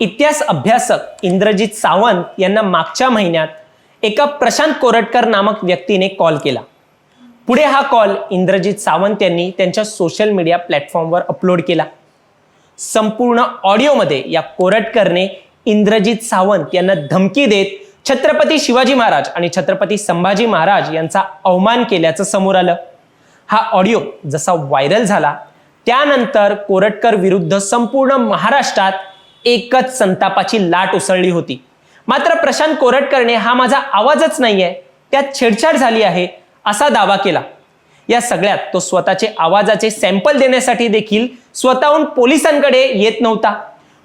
इतिहास अभ्यासक इंद्रजित सावंत यांना मागच्या महिन्यात एका प्रशांत कोरटकर नामक व्यक्तीने कॉल केला. पुढे हा कॉल इंद्रजित सावंत यांनी त्यांच्या सोशल मीडिया प्लॅटफॉर्मवर अपलोड केला. संपूर्ण ऑडिओमध्ये या कोरटकरने इंद्रजित सावंत यांना धमकी देत छत्रपती शिवाजी महाराज आणि छत्रपती संभाजी महाराज यांचा अवमान केल्याचं समोर आलं. हा ऑडिओ जसा व्हायरल झाला त्यानंतर कोरटकर विरुद्ध संपूर्ण महाराष्ट्रात एकच संतापाची लाट उसळली होती. मात्र प्रशांत कोरटकरने हा माझा आवाजच नाहीये त्यात छेडछाड झाली आहे असा दावा केला. या सगळ्यात तो स्वतःचे आवाजाचे सॅम्पल देण्यासाठी देखील स्वतःहून पोलिसांकडे येत नव्हता.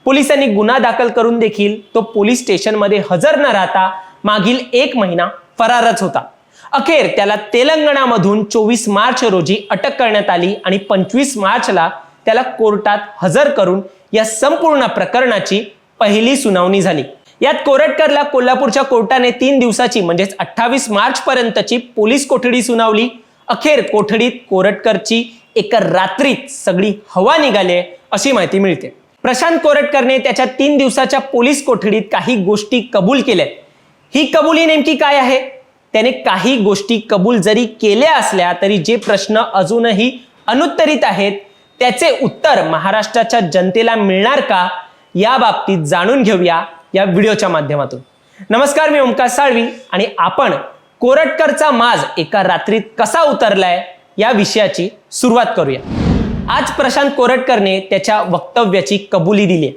पोलिसांनी गुन्हा दाखल करून देखील तो पोलीस स्टेशनमध्ये हजर न राहता मागील एक महिना फरारच होता. अखेर त्याला तेलंगणामधून चोवीस मार्च रोजी अटक करण्यात आली आणि पंचवीस मार्चला त्याला कोर्टात हजर करून या संपूर्ण प्रकरणाची पहिली सुनावणी झाली. यात कोरटकरला कोल्हापूरच्या कोर्टाने तीन दिवसाची म्हणजेच अठ्ठावीस मार्च पर्यंतची पोलीस कोठडी सुनावली. अखेर कोठडीत कोरटकरची एका रात्रीत सगळी हवा निघाली आहे, अशी माहिती मिळते. प्रशांत कोरटकरने त्याच्या तीन दिवसाच्या पोलीस कोठडीत काही गोष्टी कबूल केल्या ही कबुली नेमकी काय आहे? त्याने काही गोष्टी कबूल जरी केल्या असल्या तरी जे प्रश्न अजूनही अनुत्तरित आहेत त्याचे उत्तर महाराष्ट्राच्या जनतेला मिळणार का? या बाबतीत जाणून घेऊया या व्हिडिओच्या माध्यमातून. नमस्कार मी ओमकार साळवी आणि आपण कोरटकरचा माज एका रात्रीत कसा उतरलाय या विषयाची सुरुवात करूया. आज प्रशांत कोरटकरने त्याच्या वक्तव्याची कबुली दिली आहे.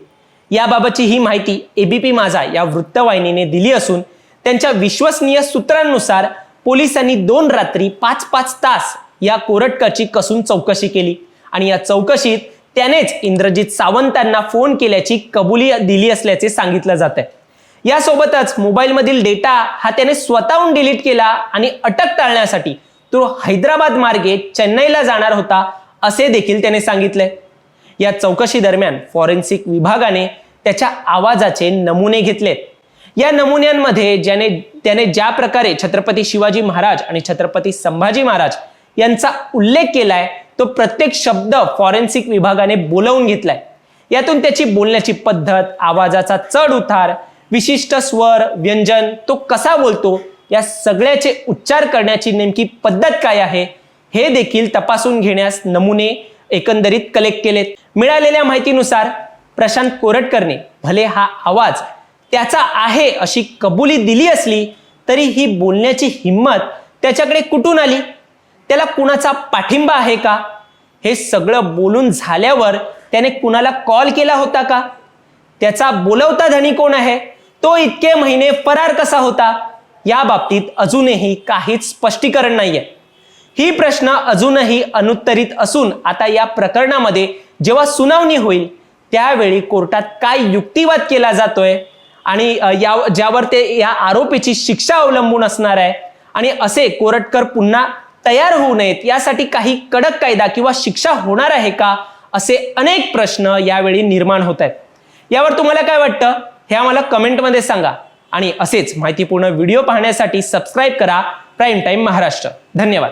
याबाबतची ही माहिती एबीपी माझा या वृत्तवाहिनीने दिली असून त्यांच्या विश्वसनीय सूत्रांनुसार पोलिसांनी दोन रात्री पाच पाच तास या कोरटकरची कसून चौकशी केली. आणि या चौकशीत त्यानेच इंद्रजित सावंतांना फोन केल्याची कबुली दिली असल्याचे सांगितलं जात आहे यासोबतच मोबाईलमधील डेटा हा त्याने स्वतःहून डिलीट केला आणि अटक टाळण्यासाठी तो हैदराबाद मार्गे चेन्नईला जाणार होता असे देखील त्याने सांगितले या चौकशी दरम्यान फॉरेन्सिक विभागाने त्याच्या आवाजाचे नमुने घेतलेत. या नमुन्यांमध्ये ज्याने त्याने ज्या प्रकारे छत्रपती शिवाजी महाराज आणि छत्रपती संभाजी महाराज यांचा उल्लेख केलाय तो प्रत्येक शब्द फॉरेन्सिक विभागाने बोलवून घेतलाय. यातून त्याची बोलण्याची पद्धत आवाजाचा चढ उतार विशिष्ट स्वर व्यंजन तो कसा बोलतो या सगळ्याचे उच्चार करण्याची नेमकी पद्धत काय आहे हे देखील तपासून घेण्यास नमुने एकंदरीत कलेक्ट केलेत. मिळालेल्या माहितीनुसार प्रशांत कोरटकरने भले हा आवाज त्याचा आहे अशी कबुली दिली असली तरी ही बोलण्याची हिंमत त्याच्याकडे कुठून आली? त्याला कुणाचा पाठिंबा आहे का? हे सगळं बोलून झाल्यावर त्याने कुणाला कॉल केला होता का? त्याचा बोलवता धनी कोण आहे? तो इतके महिने फरार कसा होता? या बाबतीत अजूनही काहीच स्पष्टीकरण नाहीये. ही प्रश्न अजूनही अनुत्तरित असून आता या प्रकरणामध्ये जेव्हा सुनावणी होईल त्यावेळी कोर्टात काय युक्तिवाद केला जातोय आणि या ज्यावर ते या आरोपीची शिक्षा अवलंबून असणार आहे आणि असे कोरटकर पुन्हा तयार होऊ नयेत यासाठी काही कडक कायदा किंवा शिक्षा होणार आहे का असे अनेक प्रश्न यावेळी निर्माण होत आहेत. यावर तुम्हाला काय वाटतं हे आम्हाला कमेंटमध्ये सांगा. आणि असेच माहितीपूर्ण व्हिडिओ पाहण्यासाठी सबस्क्राईब करा. Prime time Maharashtra. धन्यवाद.